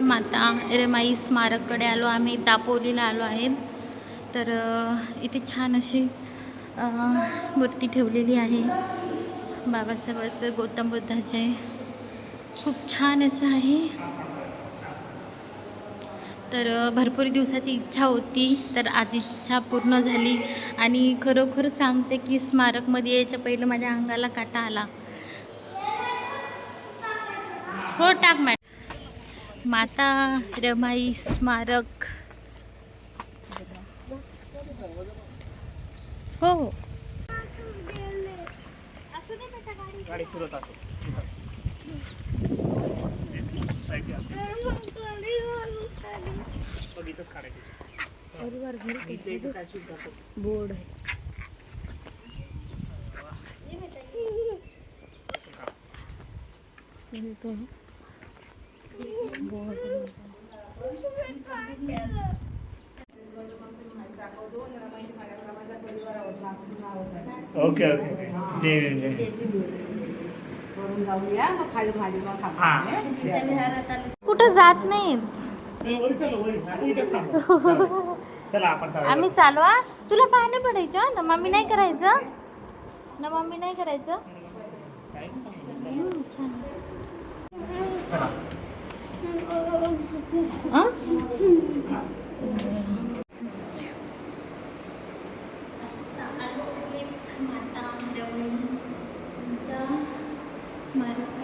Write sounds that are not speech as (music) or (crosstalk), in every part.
माता रमाई स्मारककडे आलो. आम्ही दापोलीला आलो आहेत. तर इथे छान अशी मूर्ती ठेवलेली आहे. बाबासाहेबाचं गौतम बुद्धाचे. खूप छान असं आहे. तर भरपूर दिवसाची इच्छा होती. तर आज इच्छा पूर्ण झाली. आणि खरोखर सांगते की स्मारकमध्ये यायच्या पहिलं माझ्या अंगाला काटा आला. हो टाक मॅडम. माता रमाई स्मारक. हो हो. गाडी फिरत असतो सोसायटी इथंच काढायची इथे इथे काय शूट करतो बोर्ड आहे ओके ओके जय भीम जय कुठं जात नाहीत (laughs) चल, आपण चालू आम्ही चालू हा? तुला पाहणं पडायचं ना मम्मी नाही करायचं? ना मम्मी नाही करायचं? छान चला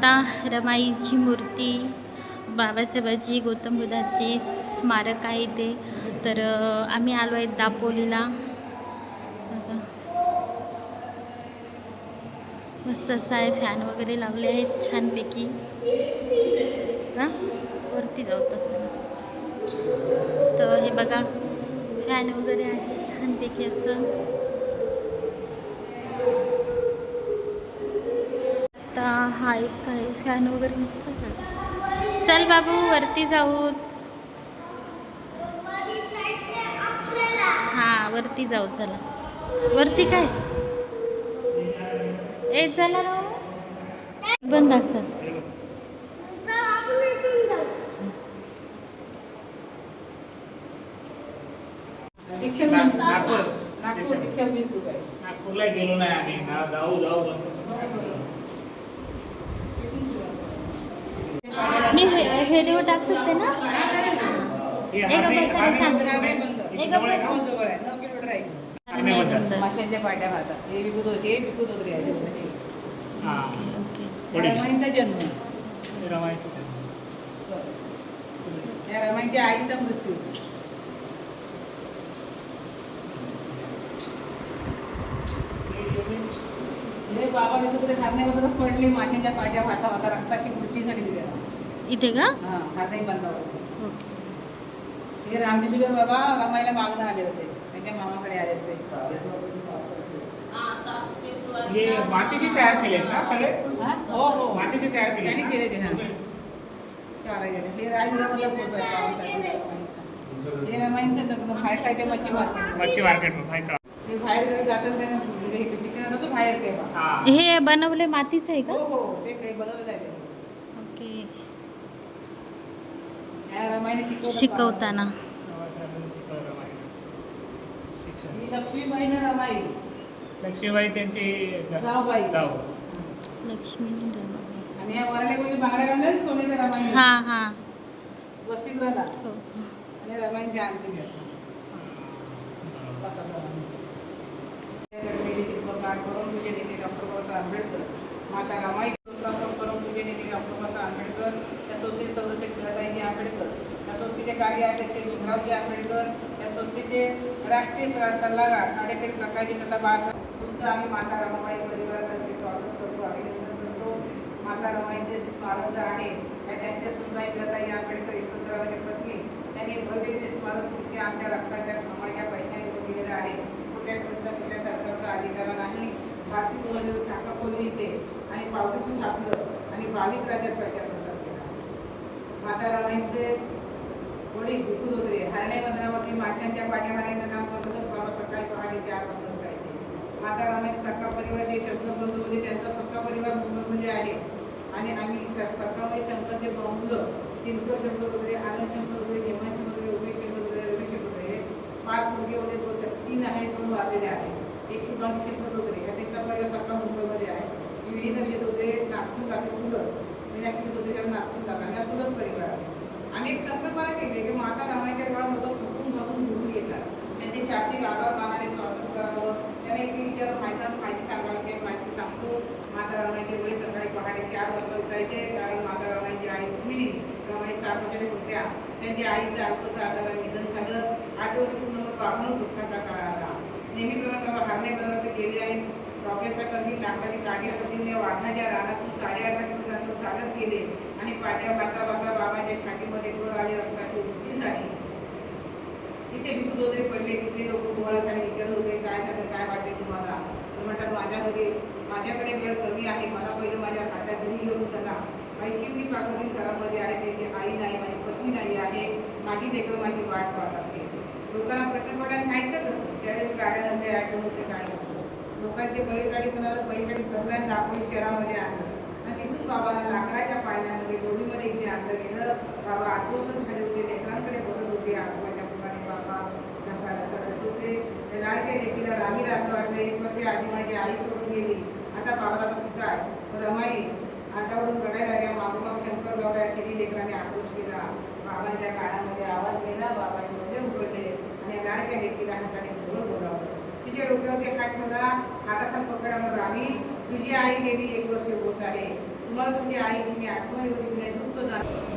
माता रमाईची मूर्ती बाबासाहेबाची गौतम बुद्धाची स्मारक आहे ते तर आम्ही आलो आहे दापोलीला. बघा. मस्त असं आहे फॅन वगैरे लावले आहेत छानपैकी. हां? वरती जाऊ तसं तर हे बघा फॅन वगैरे आहे छानपैकी असं आता हा एक काय फॅन वगैरे नसतो आहे. चल बाबू वरती जाऊ. हा वरती जाऊ चला. वरती काय? ए चला ना बंद असेल. नागपूर. नागपूर नागपूरला गेलो नाही आम्ही. ना जाऊ जाऊ मी व्हे- व्हिडिओ टाकू शकते ना हे एक हार्दिक- बसायला हार्दिक- सांग. नाही बंद एक जवळ आहे हो, का? जवळ आहे नऊ किलोमीटर बंद माशांच्या पाट्या खातात हे विकत होते हे विकत होते आहे. हा. ओके. पुढे. रमाईंचा जन्म. हे. त्या रमाईच्या आईचा मृत्यू. हे बाबा मी तुझे खाण्याबद्दल पडले. माशांच्या पाट्या भाता भाता रक्ताची उलटी झाली तिथे इथे का? हा हातही बंद ओके. हे रामजी शिबीर बाबा रमाईला मागणं आले होते. त्यांच्या मामाकडे आले होते. हे मातीची तयार केलेत ना सगळे? हा? हो हो मातीची तयार केली त्यांनी केले ते, हा. हे रमाईचा. हे लग्न बाहेर खायच्या मच्छी मार्केट मच्छी मार्केट हे बाहेर जातात हे बाहेर हा. हे बनवले मातीचं आहे हो का? हो ते काही बनवलेलं आहे. ते. ओके. शिकवताना. लक्ष्मीबाई लक्ष्मीबाई त्यांची लक्ष्मी हा हा. वसतिगृहाला. हो डॉक्टर बाबासाहेब आंबेडकर माता रमाई करून तुझे नेते डॉक्टर बाबासाहेब आंबेडकर त्या संस्थेचे संरक्षक तिलाताईजी आंबेडकर कार्य आहे तसे भीमरावजी आंबेडकर या संस्थेचे राष्ट्रीय सल्लागार आडेकर प्रकाशजी तथा बाळासाहेब तुमचं आम्ही माता रमाबाई परिवारातर्फे स्वागत करतो अभिनंदन करतो. माता रमाईचे स्मारक आहे त्यांच्या सुनबाई लताई आंबेडकर यशवंतरावांच्या पत्नी त्यांनी भव्य स्मारक तुमचे आमच्या रक्ताच्या कमाईच्या पैशाने दिलेलं आहे. कुठल्या कुठल्या कुठल्या सरकारचा अधिकार नाही. भारतीयमध्ये शाखा खोलली येते आणि पावतीतून छापलं आणि बावीस राज्यात प्रचार प्रसार केला. माता रमाईचे वडील विकून होते हरणे बंदरावरती माशांच्या पाट्या मारायचं काम करत होतं बाबा सकाळी पहाटे चार वाजता उठायचे. माता रामाचे सक्का परिवार जे शंकर बंधू होते त्यांचा सक्का परिवार मुंबईमध्ये म्हणजे आहे. आणि आम्ही स- सक्कामध्ये म्हणजे शंकरचे बंधू दिनकर शंकर वगैरे आनंद शंकर वगैरे हेमंत शंकर वगैरे उमेश शंकर वगैरे रवी शंकर वगैरे पाच मुलगे होते दोन तीन आहे दोन वारलेले आहे एक शुभांगी शंकर वगैरे या त्यांचा परिवार सक्का मुंबईमध्ये आहे. विविध म्हणजे होते नागसून काके सुंदर. मीनाक्षी होते त्याला नागसून काका या सुंदर परिवार आहे. आम्ही एक संकल्पना केली की माता रामाच्या काळात होतं थुकून थकून घेऊन येतात. त्यांचे शाब्दिक आधार मानाने स्वागत करावं. त्याने एक विचार माहिती माहिती सांगावी ते माहिती सांगतो. माता रामाचे वडील सकाळी पहाटे चार वाजता उठायचे. कारण माता रामाची आई रुक्मिणी रमाई सात वर्षाने होत्या त्यांच्या आईचं अल्पसं साधारण निधन झालं. आठ वर्ष पूर्ण बाबून दुःखाचा काळ आला. नेहमीप्रमाणे बाबा हारणे बरोबर गेले आहे. डॉक्टरच्या कधी लाकडाची काठी हातातील वाघाच्या रानातून साडेअठरा वाजेपर्यंत चालत गेले. आणि पाट्या बाता बाता बाबाच्या छातीमध्ये गोळ आले रक्ताची वृत्ती झाली तिथे विकून वगैरे पडले तिथले लोक गोळा झाले विचारत होते काय झालं? काय वाटते तुम्हाला? तर म्हणतात माझ्या घरी माझ्याकडे वेळ कमी आहे. मला पहिले माझ्या हातात घरी घेऊन चला. माझी मी पाकडी घरामध्ये आहे त्याची आई नाही माझी पत्नी नाही आहे. माझी लेकरं माझी वाट पाहतात लागते लोकांना प्रत्येक माहितच असतं त्यावेळेस गाड्या नव्हते ॲटो होते. काय लोकांचे बैलगाडी कोणाला बैलगाडी दरम्यान दाखवून शहरामध्ये आणलं. आणि तिथून बाबाला लाकडाच्या पाळण्यामध्ये डोळीमध्ये इथे आणलं गेलं बाबा अस्वस्थ झाले होते नेत्रांकडे बघत होते. आसमाच्या प्रमाणे बाबा घसा रडत होते. लाडके लाडक्या लेकीला रामीला असं वाटलं. एक वर्ष आधी माझी आई सोडून गेली. आता बाबाला तर काय तर रमाई आटावडून रडायला लागल्या. मागोमाग शंकर बाबा या तिन्ही लेकरांनी आक्रोश केला. बाबांच्या काळामध्ये आवाज गेला. बाबांचे डोळे उघडले. आणि लाडक्या देखील हाताने झोळ बोलावलं. तिच्या डोक्यावरती हात आता हाताखात पकडा मग आम्ही तुझी आई गेली एक वर्ष होत आहे. तुम्हाला तुमची आईची मी आठवण होती नाही. दुःख झालं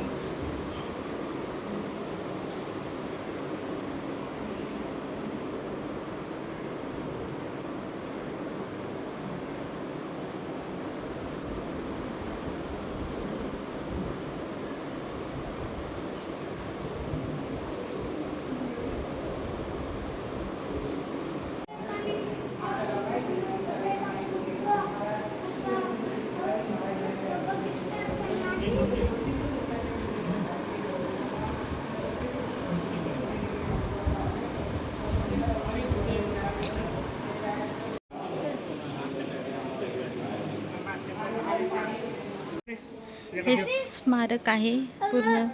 हे स्मारक आहे पूर्ण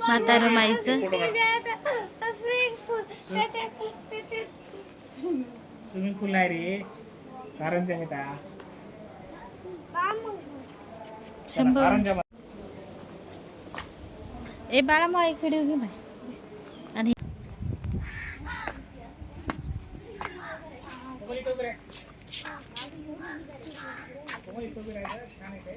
माता रमाईचं स्विमिंग पूल नाही रे. कारंजा हा. शंभर. कारंजा ए बाळा मग इकडे उभी बाय आणि छान आहे.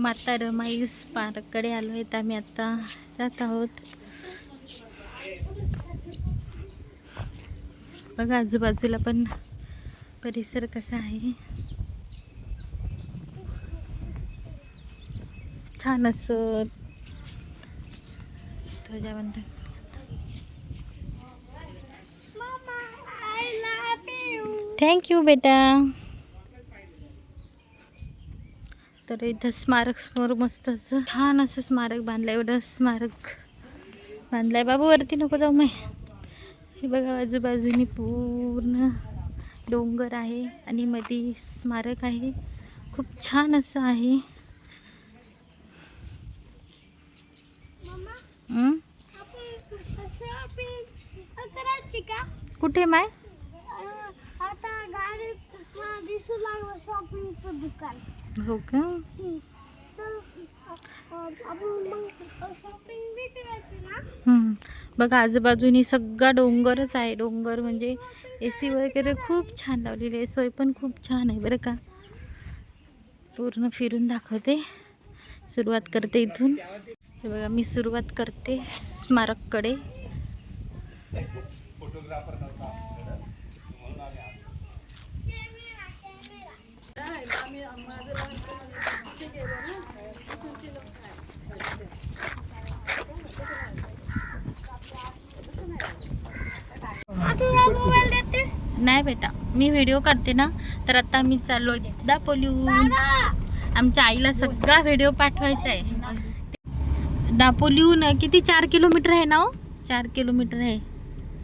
माता रमाई पार्ककडे आलो आहेत आम्ही आता जात आहोत. बघा आजूबाजूला पण परिसर कसा आहे. छान असं ध्वजावंदन. थँक्यू बेटा. तर इथं स्मारक समोर मस्त असं छान असं स्मारक बांधलं एवढं स्मारक बांधलंय. बाबू वरती नको जाऊ मै हे बघा आजूबाजूनी पूर्ण डोंगर आहे आणि मध्ये स्मारक आहे. खूप छान असं आहे. हं? कुठे माय? आता गाडीत दिसू लागलं शॉपिंगचं दुकान. हो का? तर आपण मग शॉपिंग बी करायची ना? हं. बघा आजूबाजूनी सगळा डोंगरच आहे. डोंगर म्हणजे ए सी वगैरे खूप छान लावलेली आहे. सोय पण खूप छान आहे बरं का? पूर्ण फिरून दाखवते. सुरुवात करते इथून. हे बघा मी सुरुवात करते स्मारककडे. बेटा. मी व्हिडिओ काढते ना तर आता मी चाललो दापोलीहून आमच्या आईला सगळा व्हिडिओ पाठवायचा आहे. दापोलीहून किती? चार किलोमीटर आहे ना हो? चार किलोमीटर आहे.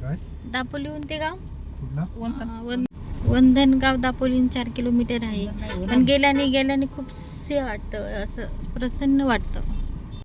काय? दापोलीहून ते गाव? कुठला? अं, वन वंधनगाव दापोलीहून चार किलोमीटर आहे. पण गेल्याने गेल्याने खूप से वाटतं असं प्रसन्न वाटतं.